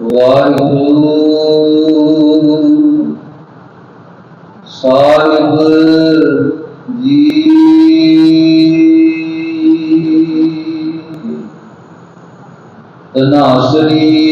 ਵਾਹਿਗੁਰੂ ਸਾਹਿਬ ਜੀ। ਤਨਾਸਰੀ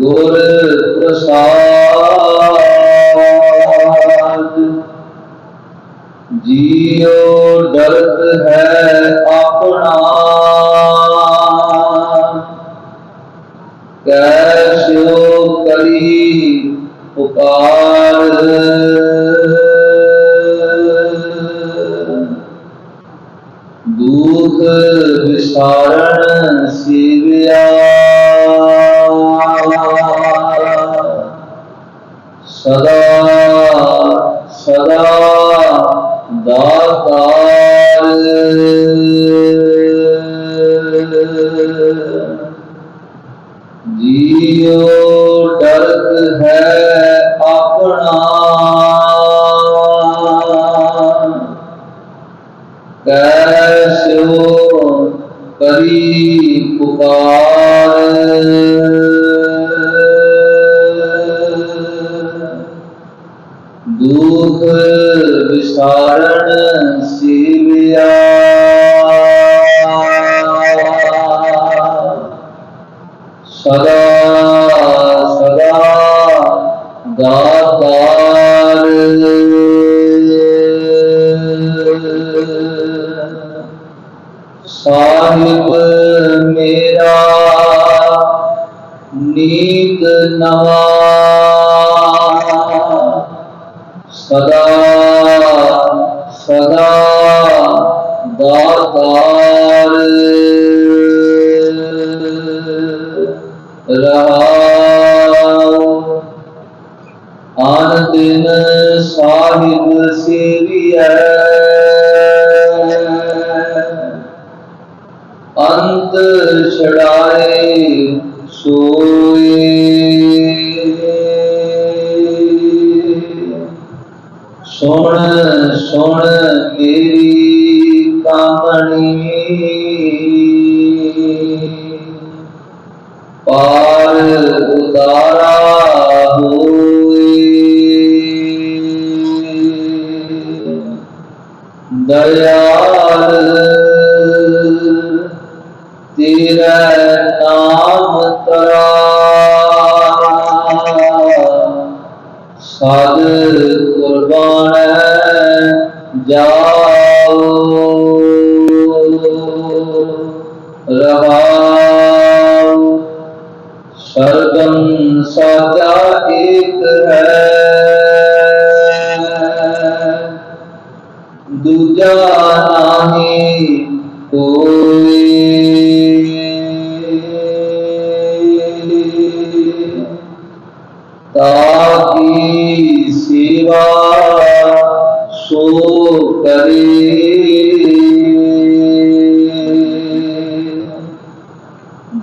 ਗੁਰ ਪ੍ਰਸਾਦ। ਜੀਉ ਡਰਤ ਹੈ ਆਪਣਾ। ਕੈਸਿਓ ਕਰੀ ਪੁਕਾਰ सदा सदा दाताल जियो डरत है अपना। कैसो करी पुकार। दुख विसारण शिविया सदा सदा दातार। साहिब मेरा नीत नवा ਛੜਾਏ ਸੋਏ। ਸੁਣ ਸੁਣ ਮੇਰੀ ਕਾਮਣੀ। ਪਾਰ ਉਤਾਰਾ एक है। दूजा नहीं कोई। ताकि सेवा सो करे।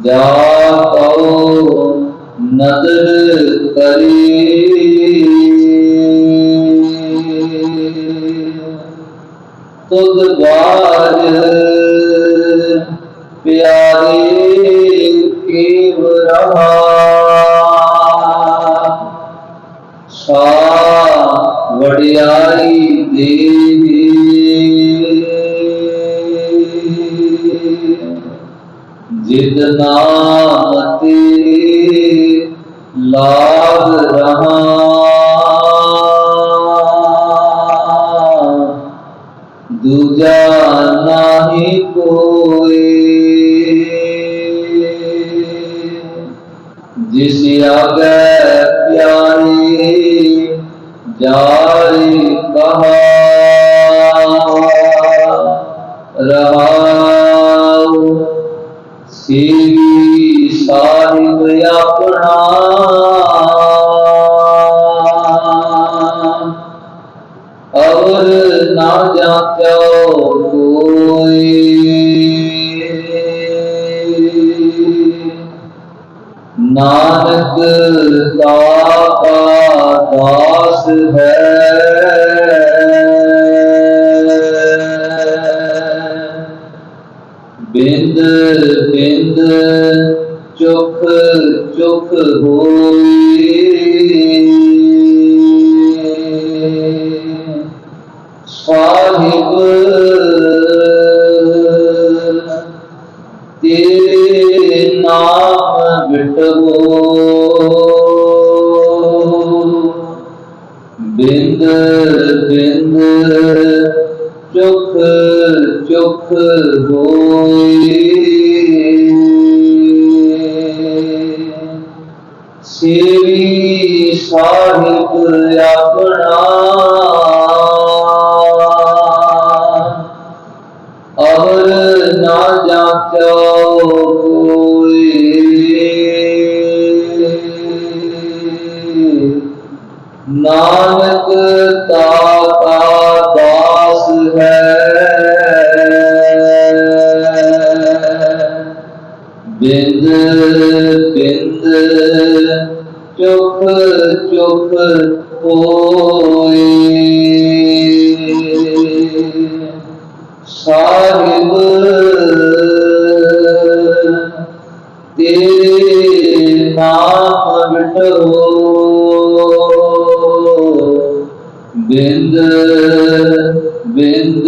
जाओ नदर करीम खुद बार प्यारे के रहा देवी जितना तेरी लाग रहा दूजा नाही कोई। जिस आगे प्यारी जारी कहा रहा सेवी अपना नानक का दास है। बिंद बिंद चुख चुख होई सेवी साहिब नानक ताता दास है बिंद बिंद चुख चुख बिंद।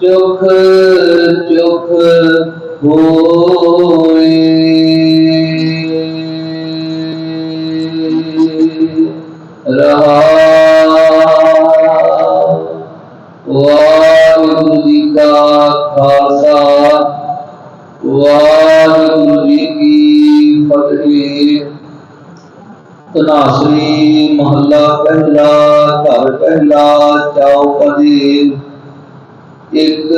चुख चुख हो रहा वाहिगुरु जी का खासा वाहिगुरु जी की फतेह तनासरी महला पहला ਪਹਿਲਾ ਚੌਪਦੀ ਇੱਕ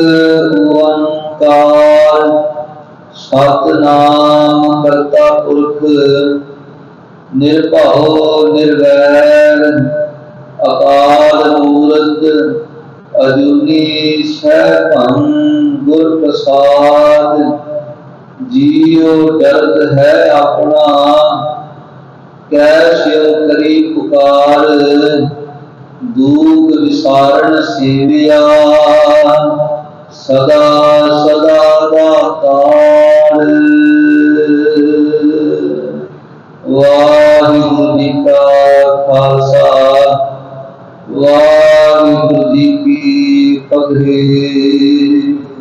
ਓੰਕਾਰ ਸਤਨਾਮ ਕਰਤਾ ਪੁਰਖ ਨਿਰਭਉ ਨਿਰਵੈਰ ਅਕਾਲ ਮੂਰਤ ਅਜੂਨੀ ਸੈਭੰ ਗੁਰ ਪ੍ਰਸਾਦ ਜੀਉ ਦਰਦ ਹੈ ਆਪਣਾ ਕੈਸਿਉ ਕਰੀ ਪੁਕਾਰ दूध विसारण सेविया। सदा सदा दातार। वाहिगुरु जी का खालसा। वाहिगुरु जी की पगड़ी